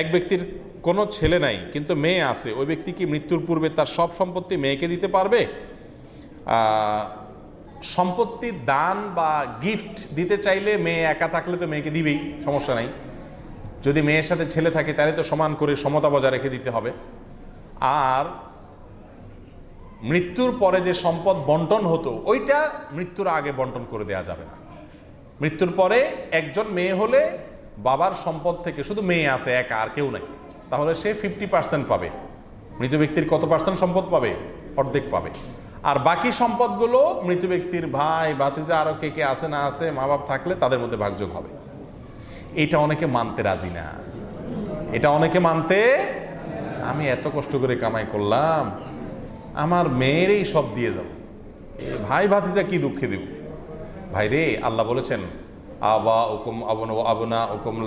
এক ব্যক্তির কোনো ছেলে নাই, কিন্তু মেয়ে আছে। ওই ব্যক্তি কি মৃত্যুর পূর্বে তার সব সম্পত্তি মেয়েকে দিতে পারবে? সম্পত্তি, দান বা গিফট দিতে চাইলে মেয়ে একা থাকলে তো মেয়েকে দিবেই, সমস্যা নাই। যদি মেয়ের সাথে ছেলে থাকে, তাহলে তো সমান করে সমতা বজায় রেখে দিতে হবে। আর মৃত্যুর পরে যে সম্পদ বন্টন হতো, ওইটা মৃত্যুর আগে বন্টন করে দেওয়া যাবে না। মৃত্যুর পরে একজন মেয়ে হলে বাবার সম্পদ থেকে শুধু মেয়ে আছে, একা, আর কেউ নাই। তাহলে সে ফিফটি পার্সেন্ট পাবে। মৃত ব্যক্তির কত পার্সেন্ট সম্পদ পাবে? অর্ধেক পাবে। আর বাকি সম্পদগুলো মৃত ব্যক্তির ভাই, ভাতিজা আরও কে কে আছে না আছে মা বাপ থাকলে তাদের মধ্যে ভাগযোগ হবে। এটা অনেকে মানতে রাজি না। এটা অনেকে মানতে, আমি এত কষ্ট করে কামাই করলাম, আমার মেয়েরই সব দিয়ে যাব। ভাই, ভাতিজা কি দুঃখে দেব? ভাই রে আল্লাহ বলেছেন আবা ওকুম আবন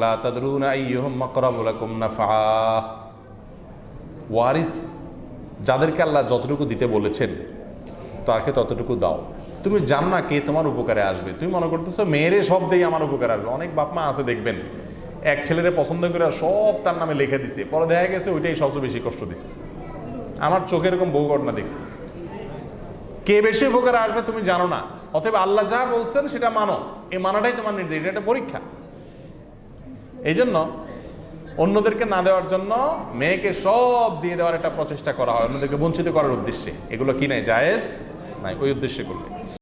লা তাদরুনা আইয়ুহুম মাকরাবু লাকুম নাফা ওয়ারিস, যাদেরকে আল্লাহ যতটুকু দিতে বলেছেন, তাকে ততটুকু দাও। তুমি জান না কে তোমার উপকারে আসবে। তুমি মনে করতেছো, মেয়েরে সব দিয়ে আমার উপকারে আসবে। অনেক বাপ মা আছে, দেখবেন। এক ছেলেরে পছন্দ করে সব তার নামে লিখে দিছে। পরে দেখা গেছে, ওইটাই সবচেয়ে বেশি কষ্ট দিচ্ছে আমার চোখে এরকম বহু ঘটনা দেখছি। কে বেশি উপকারে আসবে তুমি জানো না। অতএব আল্লাহ যা বলছেন সেটা মানো। এই মানাটাই তোমার নির্দেশ, এটা একটা পরীক্ষা। এই জন্য অন্যদেরকে না দেওয়ার জন্য মেয়েকে সব দিয়ে দেওয়ার একটা প্রচেষ্টা করা হয়, অন্যদেরকে বঞ্চিত করার উদ্দেশ্যে। এগুলো কি নাই, জায়েজ? নাই, ওই উদ্দেশ্যে করল।